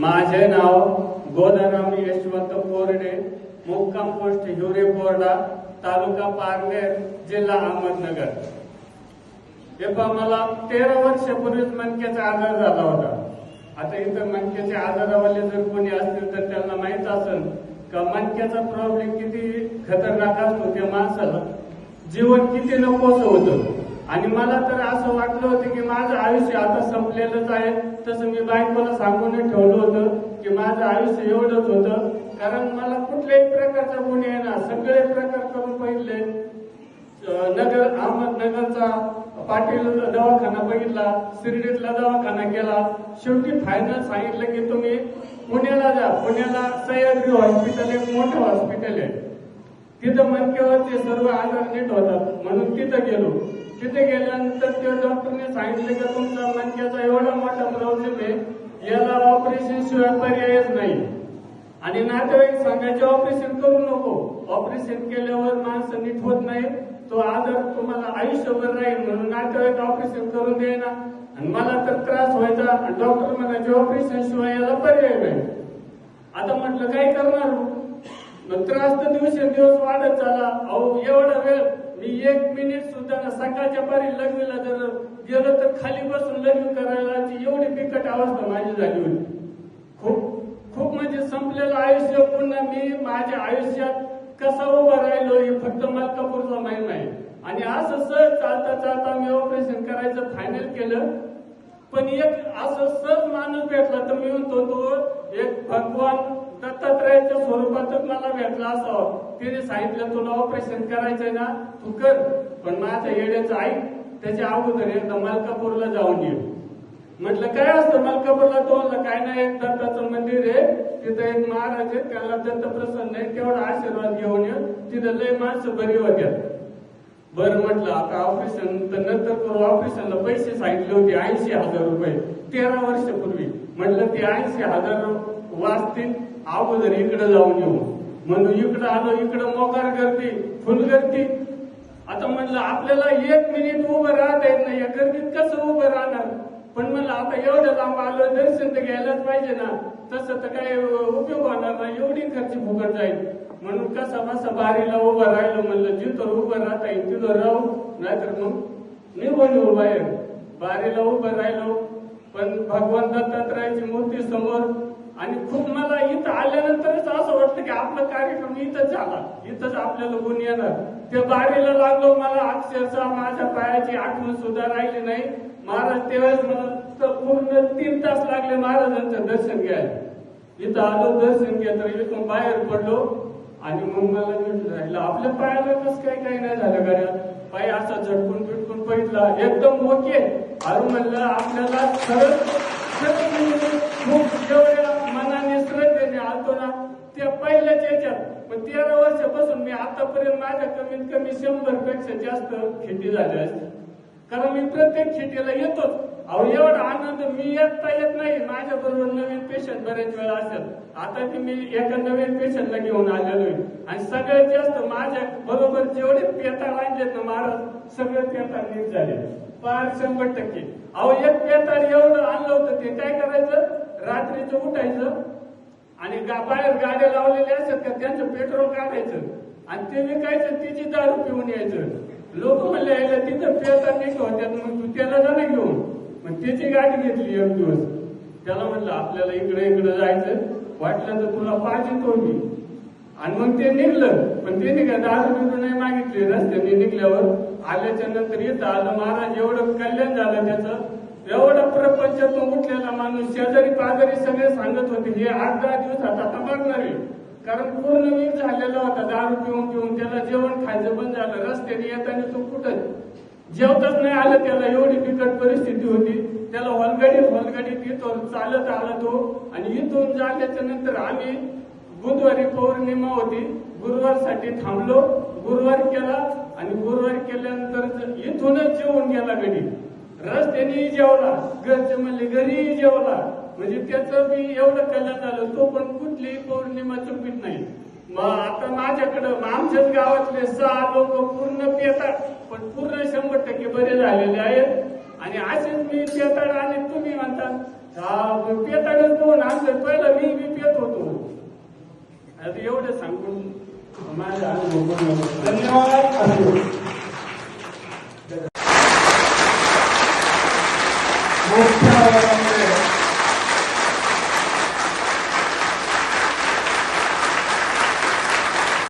माझे नाव गोदाराम यशवंत कोरडे मुक्काम पोस्ट हिवरे बोर्डा तालुका पारनेर जिल्हा अहमदनगर. हे पण मला तेरा वर्षापूर्वीच मनक्याचा आजार झाला होता. आता इथं मनक्याचे आजारावाले जर कोणी असतील तर त्यांना माहीत असेल का मनक्याचा प्रॉब्लेम किती खतरनाक असतो त्या माणसाला. जीवन किती नकोच होतं. आणि मला तर असं वाटलं होतं की माझं आयुष्य आता संपलेलंच आहे. तसं मी बायकोला सांगून ठेवलं होतं की माझं आयुष्य एवढंच होतं. कारण मला कुठल्याही प्रकारचा गुन्हे आहे ना सगळे प्रकार करून पहिले नगर अहमदनगरचा पाटील दवाखाना बघितला शिर्डीतला दवाखाना केला शेवटी फायनल सांगितलं की तुम्ही पुण्याला जा. पुण्याला सह्याद्री हॉस्पिटल एक मोठं हॉस्पिटल आहे. तिथं मनकेवरचे सर्व आजार नीट होतात. म्हणून तिथं गेलो. तिथे गेल्यानंतर त्या डॉक्टरने सांगितलं की तुमचा मनक्याचा एवढा मोठा प्रॉब्लेम आहे याला ऑपरेशन शिवाय पर्यायच नाही. आणि नातेवाईक सांगायचे ऑपरेशन करू नको. ऑपरेशन केल्यावर माणसं नीट होत नाही. तो आजार तुम्हाला आयुष्यभर राहील म्हणून नातेवाईक ऑपरेशन करून देईना आणि मला तर त्रास व्हायचा. आणि डॉक्टर म्हणायचे ऑपरेशन शिवाय याला पर्याय नाही. आता म्हटलं काय करणार हो? नंतर त्रास तर दिवसेंदिवस वाढत झाला. अहो एवढा वेळ मी एक मिनिट सुद्धा ना सकाळच्या पारी लग्नीला जर गेलो तर खाली बसून लग्न करायला एवढी बिकट अवस्था माझी झाली होती. खूप खूप म्हणजे संपलेलं आयुष्य पुन्हा मी माझ्या आयुष्यात कसा उभा राहिलो हे फक्त मलकापूरचा माहीत नाही. आणि असं सहज चालता चालता मी ऑपरेशन करायचं फायनल केलं. पण एक असं सहज माणूस भेटला तर मी म्हणतो तो एक भगवान दत्तात्रयाच्या स्वरूपातच मला भेटला असावं तिने सांगितलं तुला ऑपरेशन करायचंय ना तू कर. पण माझ्या येड्याचं ऐक. त्याच्या अगोदर एकदा मलकापूरला जाऊन ये. म्हटलं काय असतं? मलकापूरला तो म्हणलं काय नाही एक दत्ताचं मंदिर आहे. तिथं एक महाराज आहे त्याला दत्त प्रसन्न आहे तेवढा आशीर्वाद घेऊन ये. तिथं लय माणसं बरी होत्या. बर म्हटलं आता ऑपरेशन तर नंतर करू. ऑपरेशनला पैसे सांगितले होते ऐंशी हजार रुपये. तेरा वर्षपूर्वी म्हटलं ते ऐंशी हजार वाचतील. अगोदर इकडे जाऊन येऊ. म्हणून इकडं आलो इकडं मोकार गर्दी फुल गर्दी आता म्हणलं आपल्याला एक मिनिट उभं राहता येत नाही या गर्दीत कसं उभं राहणार? पण म्हणलं आता एवढं लांब आलो दर्शन तर घ्यायलाच पाहिजे ना. तसं तर काय उपयोग होणार नाही एवढी खर्च फुकट जाईल. म्हणून कसा बसा बारीला उभं राहिलो म्हणलं जिथं उभं राहता येईल तिथं राहू. नाहीतर मग निघून येऊ बाहेर. बारीला उभं राहिलो पण भगवान दत्तात्रयाची मूर्ती समोर आणि खूप मला इथं आल्यानंतरच असं वाटतं की आपला कार्यक्रम इथंच झाला. इथंच आपल्याला गुण येणार. त्या बारीला लागलो मला अक्षरशः माझ्या पायाची आठवण सुद्धा राहिली नाही. महाराज तेव्हाच मला तर पूर्ण तीन तास लागले महाराजांचं दर्शन घ्यायला. इथं आलो दर्शन घ्या तर इथून बाहेर पडलो. आणि मग मला राहिलं. आपल्या पायाला कसं काय काही नाही झालं गाड्या पाय असा झटकून पिटकून पहिला एकदम ओके. अरे म्हणलं आपल्याला खरंच म्हणजे खूप तेरा वर्षापासून मी आतापर्यंत माझ्या कमीत कमी शंभरपेक्षा जास्त खेती झाल्या असते कारण मी प्रत्येक खेतीला येतोच. अहो एवढा आनंद मी येता येत नाही. माझ्या बरोबर नवीन पेशंट बऱ्याच वेळा असेल आता की मी एका नवीन पेशंटला घेऊन आलेलो आहे. आणि सगळ्यात जास्त माझ्या बरोबर जेवढे पेता आणलेत ना महाराज सगळे पेता नीट झाले. पार शंभर टक्के. अहो एक पेताड एवढं आणलं होतं ते काय करायचं? रात्रीचं उठायचं आणि बाहेर गाड्या लावलेल्या असतात का त्यांचं पेट्रोल काढायचं. आणि ते विकायचं तिची दारू पिऊन यायचं. लोक म्हणले यायला तिथं पेता नीट होत्यात मग तू त्याला जाणं घेऊन. मग त्याची गाडी घेतली एक दिवस. त्याला म्हणलं आपल्याला इकडे इकडे जायचं वाटलं तर तुला पाहिजे तो मी. आणि मग ते निघलं. पण ते निघा दारू बिरू नाही मागितली रस्त्याने निघल्यावर आल्याच्यानंतर येतं आलं महाराज एवढं कल्याण झालं त्याचं एवढं प्रपंचातून उठलेला माणूस शेजारी पाजारी सगळे सांगत होते हे आठ दहा दिवस आता थांबणार कारण पूर्ण वीक झालेला होता दारू पिऊन पिऊन त्याला जेवण खायचं बंद झालं रस्त्याने येताना तो कुठं? जेवतच नाही आलं त्याला एवढी बिकट परिस्थिती होती. त्याला हॉलगाडीत हॉलगाडीत येतो चालत आला तो आणि इथून जाल्याच्या नंतर आम्ही बुधवारी पौर्णिमा होती गुरुवारसाठी थांबलो गुरुवार केला आणि गुरुवार केल्यानंतर इथूनच जेवून गेला गडी रस्त्याने जेवला घरचे म्हणले घरी जेवला. म्हणजे त्याचं मी एवढं कल्याण झालं तो पण कुठलीही पौर्णिमा चुकीत नाही. मग आता माझ्याकडं आमच्याच गावातले सहा लोक पूर्ण पेतात पण पूर्ण शंभर टक्के बरे झालेले आहेत. आणि असेच मी पेताड आणि तुम्ही म्हणता पेताडच दोन आमचं पहिलं मी मी पेत होतो. आता एवढं सांगून माझा अनुभव धन्यवाद. Obrigado.